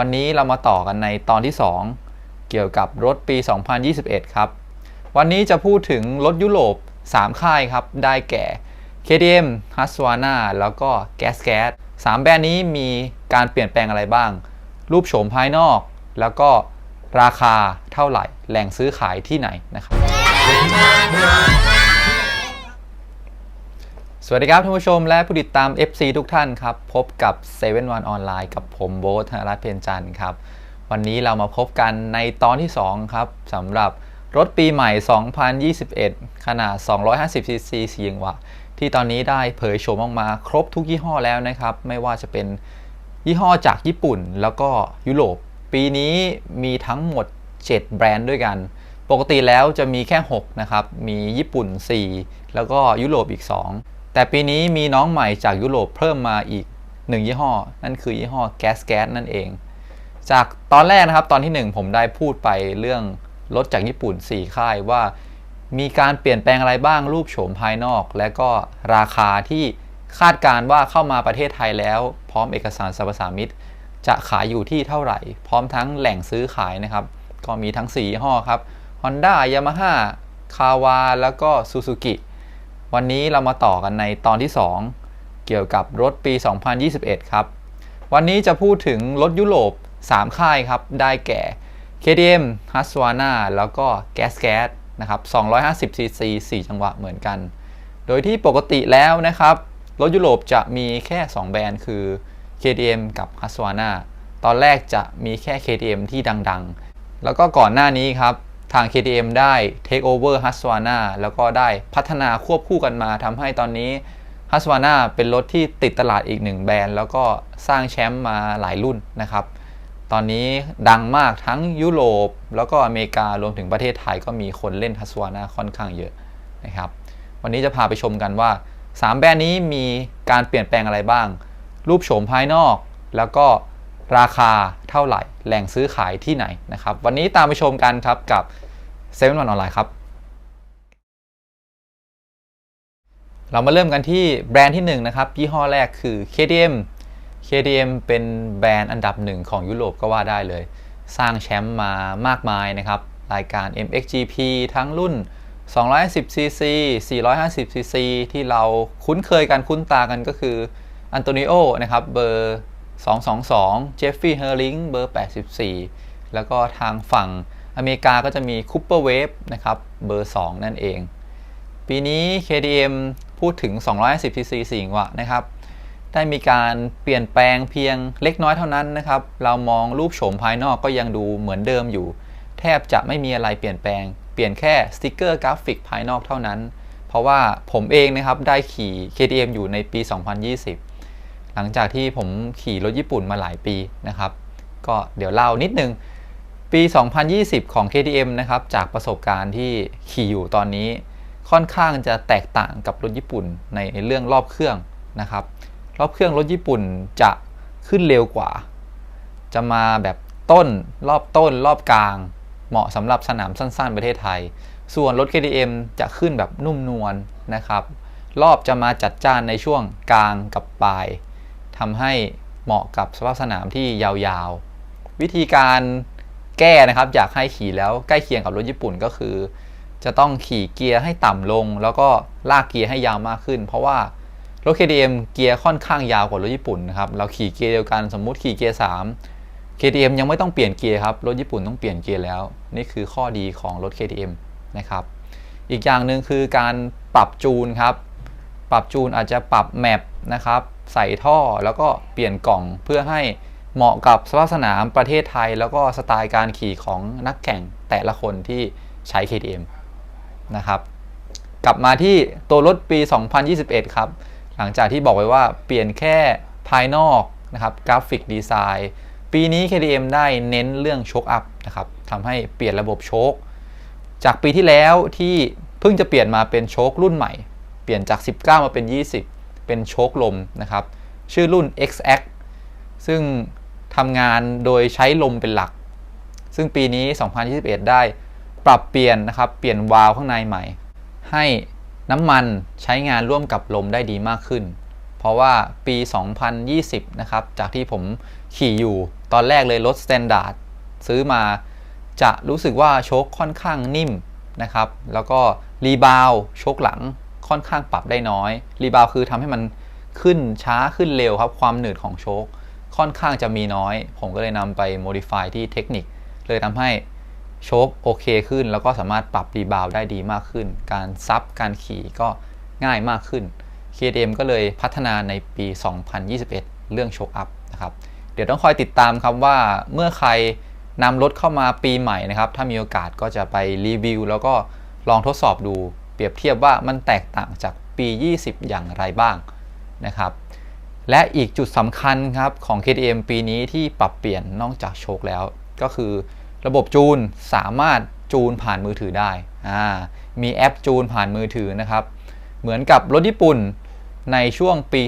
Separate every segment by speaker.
Speaker 1: วันนี้เรามาต่อกันในตอนที่ 2 เกี่ยวกับรถปี 2021 ครับ วันนี้จะพูดถึงรถยุโรป 3 ค่ายครับ ได้แก่ KTM, Husqvarna แล้วก็ Gas Gas 3 แบรนด์นี้มีการเปลี่ยนแปลงอะไรบ้าง รูปโฉมภายนอก แล้วก็ราคาเท่าไหร่ แหล่งซื้อขายที่ไหนนะครับ สวัสดีครับท่านผู้ชมและผู้ติดตาม FC ทุกท่านครับ พบกับ7 One ออนไลน์กับผมโบ๊ทธนรัตน์เพียรจันทร์ครับ วันนี้เรามาพบกันในตอนที่ 2 ครับสำหรับรถปีใหม่ 2021 ขนาด 250cc เสียงวะที่ตอนนี้ได้เผยโฉมออกมาครบทุกยี่ห้อแล้วนะครับ ไม่ว่าจะเป็นยี่ห้อจากญี่ปุ่นแล้วก็ยุโรป ปีนี้มีทั้งหมด 7 แบรนด์ด้วยกัน ปกติแล้วจะมีแค่ 6 นะครับ มีญี่ปุ่น 4 แล้วก็ยุโรปอีก 2 แต่ปีนี้มีน้องใหม่จากยุโรปเพิ่มมาอีก1ยี่ห้อ นั่นคือยี่ห้อแก๊สแก๊สนั่นเอง จากตอนแรกนะครับตอนที่ 1 ผมได้พูดไปเรื่องรถจากญี่ปุ่น 4 ค่ายว่า มีการเปลี่ยนแปลงอะไรบ้างรูปโฉมภายนอก และก็ราคาที่คาดการณ์ว่าเข้ามาประเทศไทยแล้ว พร้อมเอกสารสรรพสามิตจะขายอยู่ที่เท่าไหร่ พร้อมทั้งแหล่งซื้อขายนะครับ ก็มีทั้ง4ยี่ห้อครับ Honda Yamaha Kawa แล้วก็ Suzuki วันนี้เรามาต่อกันในตอนที่ 2 เกี่ยวกับรถปี 2021 ครับ วันนี้จะพูดถึงรถยุโรป 3 ค่ายครับ ได้แก่ KTM, Husqvarna แล้วก็ Gas Gas นะครับ 250cc 4 จังหวะเหมือนกัน โดยที่ปกติแล้วนะครับ รถยุโรปจะมีแค่ 2 แบรนด์คือ KTM กับ Husqvarna ตอนแรกจะมีแค่ KTM ที่ดังๆ แล้วก็ก่อนหน้านี้ครับ ทาง KTM ได้ take over Husqvarna แล้วก็ได้พัฒนาควบคู่กันมาทำให้ตอนนี้ Husqvarna เป็นรถที่ติดตลาดอีกหนึ่งแบรนด์ แล้วก็สร้างแชมป์มาหลายรุ่นนะครับ ตอนนี้ดังมากทั้งยุโรป แล้วก็อเมริการวมถึงประเทศไทยก็มีคนเล่น Husqvarna ค่อนข้างเยอะนะครับ วันนี้จะพาไปชมกันว่า 3 แบรนด์นี้มีการเปลี่ยนแปลงอะไรบ้าง รูปโฉมภายนอก แล้วก็ ราคาเท่าไหร่ แหล่งซื้อขายที่ไหนนะครับ วันนี้ตามไปชมกันครับกับ7 One ออนไลน์ครับ เรามาเริ่มกันที่แบรนด์ที่ 1 นะครับ ยี่ห้อแรกคือ KTM KTM เป็นแบรนด์อันดับหนึ่งของยุโรปก็ว่าได้เลย สร้างแชมป์มามากมายนะครับ รายการ MXGP ทั้งรุ่น 210cc 450cc ที่เราคุ้นเคยกันคุ้นตากันก็คืออันโตนิโอนะครับเบอร์ 222 เจฟฟี่เฮอร์ลิงเบอร์ 84 แล้วก็ทางฝั่งอเมริกาก็จะมีคูเปอร์เวฟนะครับเบอร์ 2 นั่นเอง ปีนี้ KTM พูดถึง 210cc สิงวะนะครับ ได้มีการเปลี่ยนแปลงเพียงเล็กน้อยเท่านั้นนะครับ เรามองรูปโฉมภายนอกก็ยังดูเหมือนเดิมอยู่ แทบจะไม่มีอะไรเปลี่ยนแปลง เปลี่ยนแค่สติกเกอร์กราฟิกภายนอกเท่านั้น เพราะว่าผมเองนะครับได้ขี่ KTM อยู่ในปี 2020 หลังจากที่ผมขี่รถญี่ปุ่นมาหลายปีนะครับ ก็เดี๋ยวเล่านิดนึง ปี 2020 ของ KTM นะครับ จากประสบการณ์ที่ขี่อยู่ตอนนี้ ค่อนข้างจะแตกต่างกับรถญี่ปุ่นในเรื่องรอบเครื่องนะครับ รอบเครื่องรถญี่ปุ่นจะขึ้นเร็วกว่า จะมาแบบต้นรอบต้นรอบกลาง เหมาะสำหรับสนามสั้น ๆ ประเทศไทย ส่วนรถ KTM จะขึ้นแบบนุ่มนวลนะครับ รอบจะมาจัดจ้านในช่วงกลางกับปลาย ทำให้เหมาะกับสภาพสนามที่ยาวๆ วิธีการแก้นะครับอยากให้ขี่แล้วใกล้เคียงกับรถญี่ปุ่นก็คือ จะต้องขี่เกียร์ให้ต่ำลง แล้วก็ลากเกียร์ให้ยาวมากขึ้น เพราะว่ารถ KTM เกียร์ค่อนข้างยาวกว่ารถญี่ปุ่นนะครับเราขี่เกียร์เดียวกันสมมุติขี่เกียร์ 3 KTM ยังไม่ต้องเปลี่ยนเกียร์ครับรถญี่ปุ่นต้องเปลี่ยนเกียร์แล้ว นี่คือข้อดีของรถ KTM นะครับอีกอย่างหนึ่งคือการปรับจูนครับปรับจูนอาจจะปรับแมปนะครับ ใส่ท่อแล้วก็เปลี่ยนกล่องเพื่อให้เหมาะกับสภาพสนามประเทศไทย แล้วก็สไตล์การขี่ของนักแข่งแต่ละคนที่ใช้ KTM นะครับ กลับมาที่ตัวรถปี 2021 ครับ หลังจากที่บอกไว้ว่าเปลี่ยนแค่ภายนอกนะครับกราฟิกดีไซน์ปีนี้ KTM ได้เน้นเรื่องโชคอัพนะครับทำให้เปลี่ยนระบบโชคจากปีที่แล้วที่เพิ่งจะเปลี่ยนมาเป็นโชครุ่นใหม่ เปลี่ยนจาก 19 มาเป็น 20 เป็นโชคลมนะครับ ชื่อรุ่น XX ซึ่งทำงานโดยใช้ลมเป็นหลัก ซึ่งปีนี้ 2021 ได้ปรับเปลี่ยนนะครับ เปลี่ยนวาล์วข้างในใหม่ ให้น้ำมันใช้งานร่วมกับลมได้ดีมากขึ้น เพราะว่าปี 2020 นะครับ จากที่ผมขี่อยู่ตอนแรกเลยรถสแตนดาร์ดซื้อมาจะรู้สึกว่าโชคค่อนข้างนิ่มนะครับ แล้วก็รีบาวโชคหลัง ค่อนข้างปรับได้น้อย รีบาวคือทำให้มันขึ้นช้าขึ้นเร็วครับ ความหนืดของโชคค่อนข้างจะมีน้อย ผมก็เลยนำไป modify ที่เทคนิค เลยทำให้โชคโอเคขึ้น แล้วก็สามารถปรับรีบาวได้ดีมากขึ้น การซับการขี่ก็ง่ายมากขึ้น KTM ก็เลยพัฒนาในปี 2021 เรื่องโชคอัพนะครับ เดี๋ยวต้องคอยติดตามครับว่าเมื่อใครนำรถเข้ามาปีใหม่นะครับ ถ้ามีโอกาสก็จะไปรีวิวแล้วก็ลองทดสอบดู เปรียบเทียบว่ามันแตกต่างจากปี 20 อย่างไรบ้างนะครับ และอีกจุดสำคัญครับของ KTM ปีนี้ที่ปรับเปลี่ยนนอกจากโชคแล้ว ก็คือระบบจูนสามารถจูนผ่านมือถือได้มีแอปจูนผ่านมือถือนะครับ เหมือนกับรถญี่ปุ่นในช่วงปี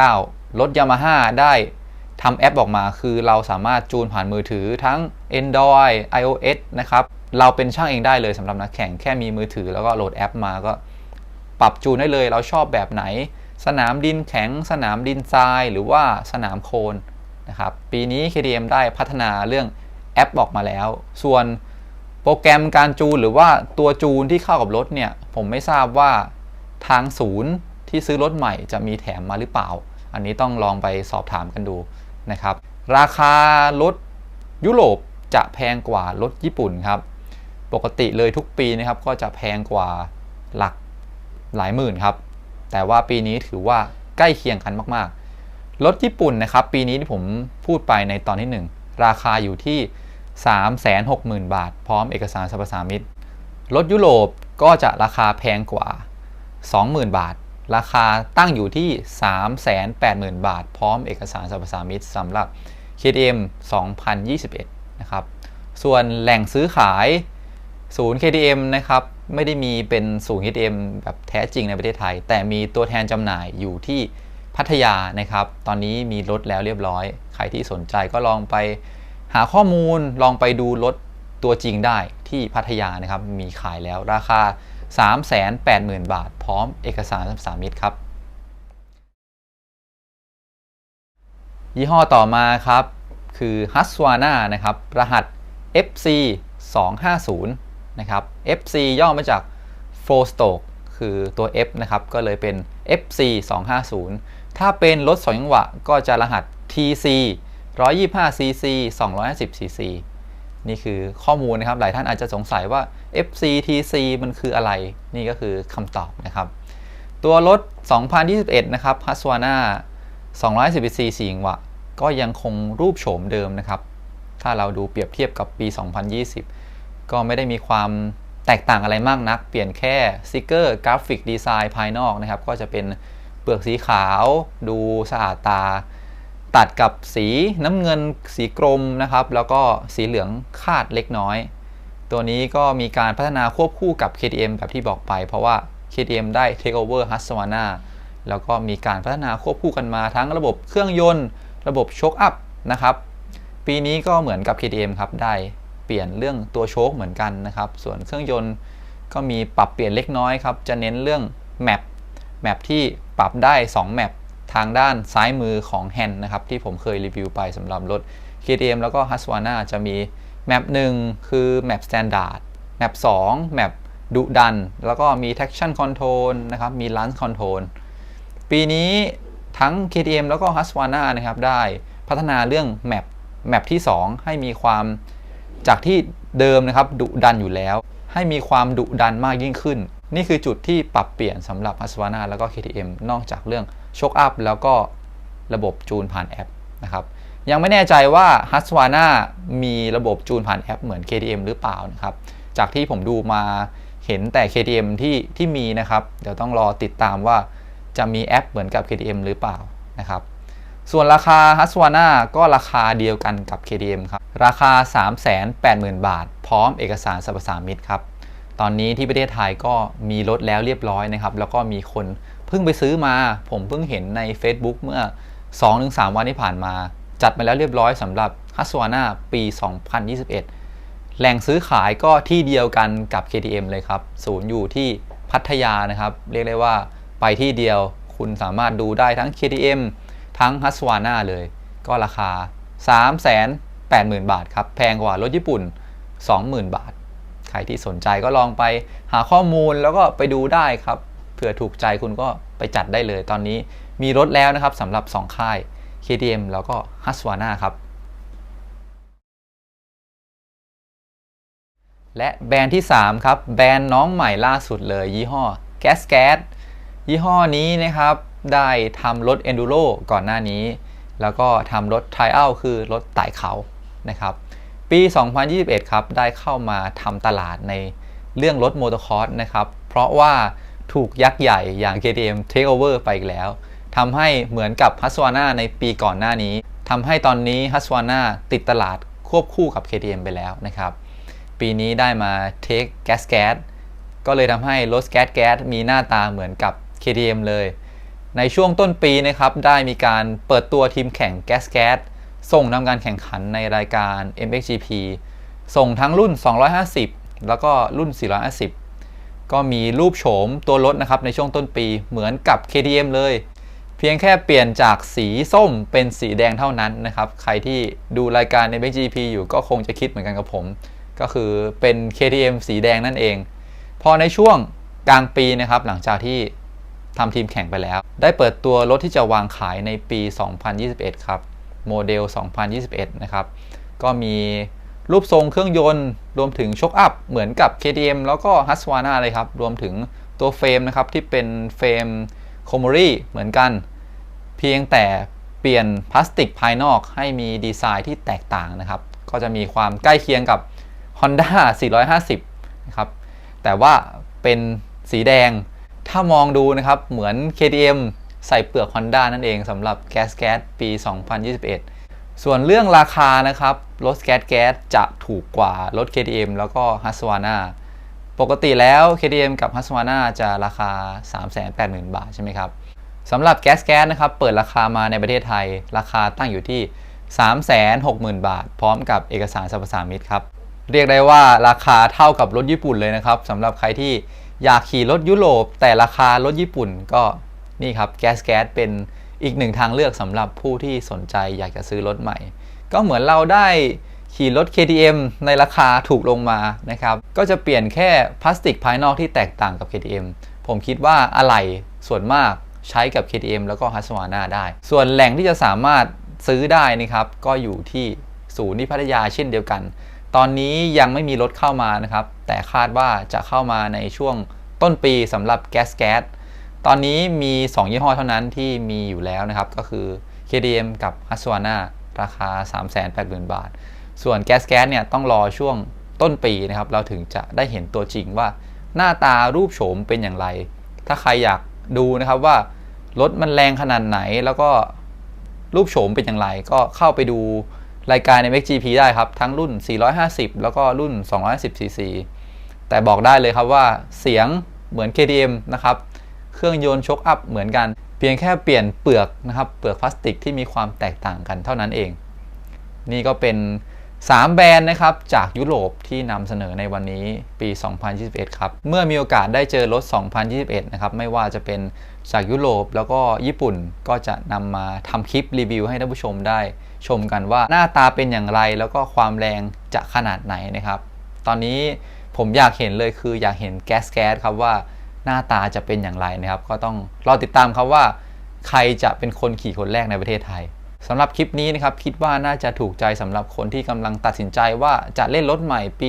Speaker 1: 2019 รถ Yamaha ได้ทำแอปออกมาคือเราสามารถจูนผ่านมือถือทั้ง Android iOS นะครับ เราเป็นช่างเองได้เลยสำหรับนักแข่งแค่มีมือถือแล้วก็โหลดแอปมาก็ ปรับจูนได้เลยเราชอบแบบไหน สนามดินแข็ง สนามดินทราย หรือว่าสนามโคลนนะครับปีนี้ KTM ได้พัฒนาเรื่องแอปออกมาแล้ว ส่วนโปรแกรมการจูนหรือว่าตัวจูนที่เข้ากับรถเนี่ย ผมไม่ทราบว่าทางศูนย์ที่ซื้อรถใหม่จะมีแถมมาหรือเปล่า อันนี้ต้องลองไปสอบถามกันดูนะครับ ราคารถยุโรปจะแพงกว่ารถญี่ปุ่นครับ ปกติเลยทุกปีนะครับก็จะแพงกว่าหลักหลายหมื่นครับ แต่ว่าปีนี้ถือว่าใกล้เคียงกันมากๆ รถญี่ปุ่นนะครับ ปีนี้ที่ผมพูดไปในตอนที่ 1 ราคาอยู่ที่ 360,000 บาท พร้อมเอกสารสรรพสามิตรถยุโรปก็จะราคาแพงกว่า 20,000 บาท ราคาตั้งอยู่ที่ 380,000 บาท พร้อมเอกสารสรรพสามิตรสำหรับ KTM 2021 นะครับ ส่วนแหล่งซื้อขาย ศูนย์ KTM นะครับไม่ได้มีเป็นศูนย์ KTM แบบแท้จริงในประเทศไทย แต่มีตัวแทนจำหน่ายอยู่ที่พัทยานะครับ ตอนนี้มีรถแล้วเรียบร้อย ใครที่สนใจก็ลองไปหาข้อมูลลองไปดูรถตัวจริงได้ที่พัทยานะครับ มีขายแล้วราคา 380,000 บาท พร้อมเอกสารสามิตครับ ยี่ห้อต่อมาครับ คือ h u s w a n a นะครับ รหัส FC 250 นะครับ FC ย่อมาจาก f o r Stroke คือตัว F นะครับ ก็เลยเป็น FC 250 ถ้าเป็นรถ2จังหวะก็จะรหัส TC 125cc 250cc นี่คือข้อมูลนะครับ หลายท่านอาจจะสงสัยว่า FCTC มันคืออะไร นี่ก็คือคำตอบนะครับ ตัวรถ 2021 นะครับ h u s w a n a 210cc 4จังหวะ ก็ยังคงรูปโฉมเดิมนะครับ ถ้าเราดูเปรียบเทียบกับปี 2020 ก็ไม่ได้มีความแตกต่างอะไรมากนัก เปลี่ยนแค่สติกเกอร์กราฟิกดีไซน์ภายนอกนะครับ ก็จะเป็นเปลือกสีขาว ดูสะอาดตา ตัดกับสีน้ำเงินสีกรมนะครับ แล้วก็สีเหลืองคาดเล็กน้อย ตัวนี้ก็มีการพัฒนาควบคู่กับ KTM แบบที่บอกไป เพราะว่า KTM ได้ take over h u s w a n a แล้วก็มีการพัฒนาควบคู่กันมาทั้งระบบเครื่องยนต์ ระบบโชคอัพนะครับ ปีนี้ก็เหมือนกับ KTM ครับได้ เปลี่ยนเรื่องตัวโชคเหมือนกันนะครับ ส่วนเครื่องยนต์ก็มีปรับเปลี่ยนเล็กน้อยครับ จะเน้นเรื่องแมปแมปที่ปรับได้ 2 แมปทางด้านซ้ายมือของแฮนด์นะครับ ที่ผมเคยรีวิวไปสำหรับรถ KTM แล้วก็ h u s w a n a จะมีแมปหนึ่งคือแมป Standard แมป2แมปดุดัน แล้วก็มี traction control นะครับ มี launch control ปีนี้ทั้ง KTM แล้วก็ h u s w a n a นะครับ ได้พัฒนาเรื่องแมปแมปที่ 2 ให้มีความ จากที่เดิมนะครับดุดันอยู่แล้ว ให้มีความดุดันมากยิ่งขึ้น นี่คือจุดที่ปรับเปลี่ยนสำหรับ h u s w a n a แล้วก็ KTM นอกจากเรื่องโชคอัพแล้วก็ระบบจูนผ่านแอปนะครับยังไม่แน่ใจว่า h u s w a n a มีระบบจูนผ่านแอปเหมือน KTM หรือเปล่านะครับ จากที่ผมดูมาเห็นแต่ KTM ที่ที่มีนะครับ เดี๋ยวต้องรอติดตามว่าจะมีแอปเหมือนกับ KTM หรือเปล่านะครับ ส่วนราคา h u s w a n a ก็ราคาเดียวกันกับ KTM ครับ ราคา 380,000 บาท พร้อมเอกสารสรรพสามิตครับ ตอนนี้ที่ประเทศไทยก็มีรถแล้วเรียบร้อยนะครับ แล้วก็มีคนเพิ่งไปซื้อมา ผมเพิ่งเห็นใน Facebook เมื่อ 2-3 วันที่ผ่านมา จัดมาแล้วเรียบร้อยสำหรับ h u s w a n a ปี 2021 แหล่งซื้อขายก็ที่เดียวกันกับ KTM เลยครับ ศูนย์อยู่ที่พัทยานะครับ เรียกได้ว่าไปที่เดียวคุณสามารถดูได้ทั้ง KTM ทั้ง h u s w a n a เลย ก็ราคา 380,000 บาทครับ แพงกว่ารถญี่ปุ่น 20,000 บาท ใครที่สนใจก็ลองไปหาข้อมูลแล้วก็ไปดูได้ครับ เผื่อถูกใจคุณก็ไปจัดได้เลย ตอนนี้มีรถแล้วนะครับสำหรับ 2 ค่าย KTM แล้วก็ h u s w a n a ครับและแบรนด์ที่ 3 ครับ แบรนด์น้องใหม่ล่าสุดเลย ยี่ห้อ Gas Gas ยี่ห้อนี้นะครับ ได้ทำรถ Enduro ก่อนหน้านี้ แล้วก็ทำรถ Trial คือรถไต่เขานะครับปี 2021 ครับ ได้เข้ามาทำตลาดในเรื่องรถมอเตอร์คอร์สนะครับ เพราะว่าถูกยักษ์ใหญ่อย่าง KTM take over ไปอีกแล้วทำให้เหมือนกับ h u s w a n a ในปีก่อนหน้านี้ทำให้ตอนนี้ h u s w a n a ติดตลาดควบคู่กับ KTM ไปแล้วนะครับ ปีนี้ได้มา Take Gas Gas ก็เลยทำให้รถ Gas Gas มีหน้าตาเหมือนกับ KTM เลย ในช่วงต้นปีนะครับได้มีการเปิดตัวทีมแข่ง Gas Gas ส่งทำการแข่งขันในรายการ MXGP ส่งทั้งรุ่น 250 แล้วก็รุ่น 450 ก็มีรูปโฉมตัวรถนะครับในช่วงต้นปีเหมือนกับ KTM เลย เพียงแค่เปลี่ยนจากสีส้มเป็นสีแดงเท่านั้นนะครับ ใครที่ดูรายการ MXGP อยู่ก็คงจะคิดเหมือนกันกับผม ก็คือเป็น KTM สีแดงนั่นเอง พอในช่วงกลางปีนะครับหลังจากที่ ทำทีมแข่งไปแล้ว ได้เปิดตัวรถที่จะวางขายในปี 2021 ครับ โมเดล 2021 นะครับ ก็มีรูปทรงเครื่องยนต์รวมถึงช็อคอัพเหมือนกับ KTM แล้วก็ h u s w a n a เลยครับ รวมถึงตัวเฟรมนะครับ ที่เป็นเฟรมโคม o รีเหมือนกัน เพียงแต่เปลี่ยนพลาสติกภายนอกให้มีดีไซน์ที่แตกต่างนะครับ ก็จะมีความใกล้เคียงกับ Honda 450 นะครับ แต่ว่าเป็นสีแดง ถ้ามองดูนะครับเหมือน KTM ใส่เปลือก Honda นั่นเองสำหรับ Gas Gas ปี 2021 ส่วนเรื่องราคานะครับ รถ Gas Gas จะถูกกว่ารถ KTM แล้วก็ h u s w a n a ปกติแล้ว KTM กับ h u s w a n a จะราคา 380,000 บาทใช่ไหมครับสำหรับ Gas Gas นะครับ เปิดราคามาในประเทศไทย ราคาตั้งอยู่ที่ 360,000 บาท พร้อมกับเอกสารสรรพสามิตครับ เรียกได้ว่าราคาเท่ากับรถญี่ปุ่นเลยนะครับสำหรับใครที่ อยากขี่รถยุโรปแต่ราคารถญี่ปุ่นก็นี่ครับแก๊สแก๊สเป็นอีกหนึ่งทางเลือกสำหรับผู้ที่สนใจอยากจะซื้อรถใหม่ ก็เหมือนเราได้ขี่รถ KTM ในราคาถูกลงมานะครับ ก็จะเปลี่ยนแค่พลาสติกภายนอกที่แตกต่างกับ KTM ผมคิดว่าอะไหล่ส่วนมากใช้กับ KTM แล้วก็ h u s w a n a ได้ ส่วนแหล่งที่จะสามารถซื้อได้นะครับ ก็อยู่ที่ศูนย์ที่พัทยาเช่นเดียวกัน ตอนนี้ยังไม่มีรถเข้ามานะครับ แต่คาดว่าจะเข้ามาในช่วงต้นปีสำหรับแก๊สแก๊สตอนนี้มี 2 ยี่ห้อเท่านั้นที่มีอยู่แล้วนะครับ ก็คือ KDM กับ h u s w a n a ราคา 380,000 บาท ส่วนแก๊สแก๊สเนี่ยต้องรอช่วงต้นปีนะครับ เราถึงจะได้เห็นตัวจริงว่า หน้าตารูปโฉมเป็นอย่างไร ถ้าใครอยากดูนะครับว่ารถมันแรงขนาดไหนแล้วก็รูปโฉมเป็นอย่างไร ก็เข้าไปดู รายการใน MXGP ได้ครับ ทั้งรุ่น 450 แล้วก็รุ่น 210cc แต่บอกได้เลยครับว่าเสียงเหมือน KTM นะครับ เครื่องยนต์ชกอัพเหมือนกัน เพียงแค่เปลี่ยนเปลือกนะครับ เปลือกพลาสติกที่มีความแตกต่างกันเท่านั้นเอง นี่ก็เป็น 3 แบรนด์นะครับจากยุโรปที่นำเสนอในวันนี้ปี 2021 ครับ เมื่อมีโอกาสได้เจอรถ 2021 นะครับ ไม่ว่าจะเป็นจากยุโรปแล้วก็ญี่ปุ่นก็จะนำมาทำคลิปรีวิวให้ท่านผู้ชมได้ชมกันว่าหน้าตาเป็นอย่างไรแล้วก็ความแรงจะขนาดไหนนะครับ ตอนนี้ผมอยากเห็นเลยคืออยากเห็นแก๊สแก๊สครับว่าหน้าตาจะเป็นอย่างไรนะครับ ก็ต้องรอติดตามครับว่า ใครจะเป็นคนขี่คนแรกในประเทศไทย สำหรับคลิปนี้นะครับคิดว่าน่าจะถูกใจสำหรับคนที่กำลังตัดสินใจว่าจะเล่นรถใหม่ปี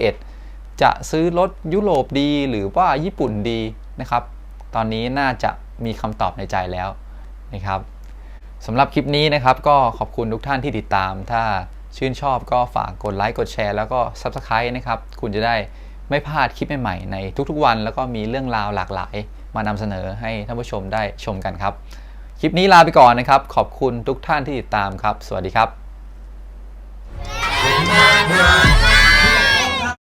Speaker 1: 2021 จะซื้อรถยุโรปดีหรือว่าญี่ปุ่นดีนะครับ ตอนนี้น่าจะมีคำตอบในใจแล้วนะครับสำหรับคลิปนี้นะครับก็ขอบคุณทุกท่านที่ติดตาม ถ้าชื่นชอบก็ฝากกดไลค์กดแชร์แล้วก็ Subscribe นะครับ คุณจะได้ไม่พลาดคลิปใหม่ๆในทุกๆวัน แล้วก็มีเรื่องราวหลากหลาย มานำเสนอให้ท่านผู้ชมได้ชมกันครับ คลิปนี้ลาไปก่อนนะครับ ขอบคุณทุกท่านที่ติดตามครับ สวัสดีครับ